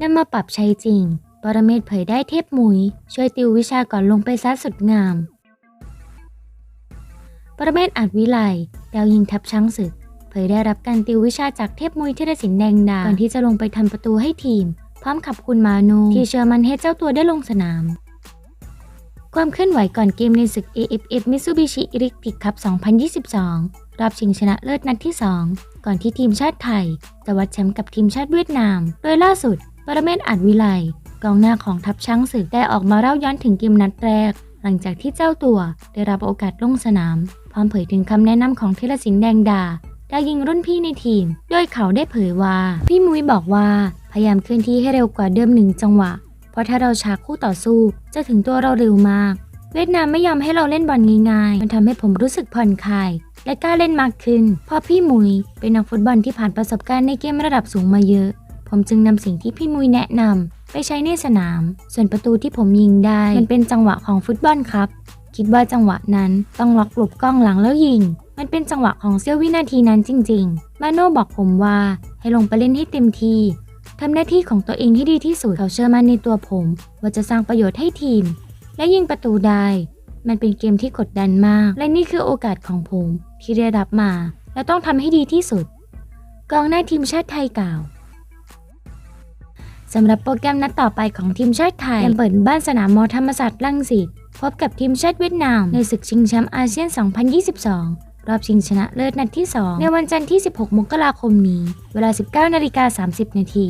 นำมาปรับใช้จริง ปรเมศเผยได้เทพมุย ช่วยติววิชาก่อนลงไปซัดสุดงาม ปรเมศอาจวิไลดาวยิงทับช้างศึก เผยได้รับการติววิชาจากเทพมุยที่รสินแดงดาก่อนที่จะลงไปทำประตูให้ทีม พร้อมขับคุณมาโนที่เชื่อมันให้เจ้าตัวได้ลงสนาม ความเคลื่อนไหวก่อนเกมในศึก AFF Mitsubishi Electric Cup 2022 รอบชิงชนะเลิศนัดที่ 2 ก่อนที่ทีมชาติไทย จะวัดแชมป์กับทีมชาติเวียดนาม โดยล่าสุดปรเมศอาจวิไลกองหน้าของทัพช้างศึกได้ออกมาเล่าย้อนถึงเกมนัดแรก หลังจากที่เจ้าตัวได้รับโอกาสลงสนาม พร้อมเผยถึงคำแนะนำของเทรศินแดงดาดายิงรุ่นพี่ในทีม โดยเขาได้เผยว่า พี่มุ้ยบอกว่า พยายามเคลื่อนที่ให้เร็วกว่าเดิมหนึ่งจังหวะ ราะถ้าเราช้าคู่ต่อสู้จะถึงตัวเราเร็วมาก เวียดนามไม่ยอมให้เราเล่นบอลง่ายๆ มันทำให้ผมรู้สึกผ่อนคลายและกล้าเล่นมากขึ้น เพราะพี่มุยเป็นนักฟุตบอลที่ผ่านประสบการณ์ในเกมระดับสูงมาเยอะ ผมจึงนำสิ่งที่พี่มุยแนะนำไปใช้ในสนาม ส่วนประตูที่ผมยิงได้ มันเป็นจังหวะของฟุตบอลครับ คิดว่าจังหวะนั้นต้องล็อกหลบกล้องหลังแล้วยิง มันเป็นจังหวะของเสี้ยววินาทีนั้นจริง ๆ มาโน่บอกผมว่าให้ลงไปเล่นให้เต็มที่ ทำหน้าที่ของตัวเองให้ดีที่สุดเขาเชื่อมั่นในตัวผม ว่าจะสร้างประโยชน์ให้ทีม และยิงประตูได้ มันเป็นเกมที่กดดันมาก และนี่คือโอกาสของผมที่ได้รับมา และต้องทำให้ดีที่สุด กองหน้าทีมชาติไทยกล่าวสำหรับโปรแกรมนัดต่อไปของทีมชาติไทยยังเปิดบ้านสนามมอธรรมศาสตร์ลังสิตพบกับทีมชาติเวียดนามในศึกชิงแชมป์อาเซียน 2022 รอบชิงชนะเลิศนัดที่ 2 ในวันจันทร์ที่ 16 มกราคมนี้ เวลา 19นาฬิกา30 นาที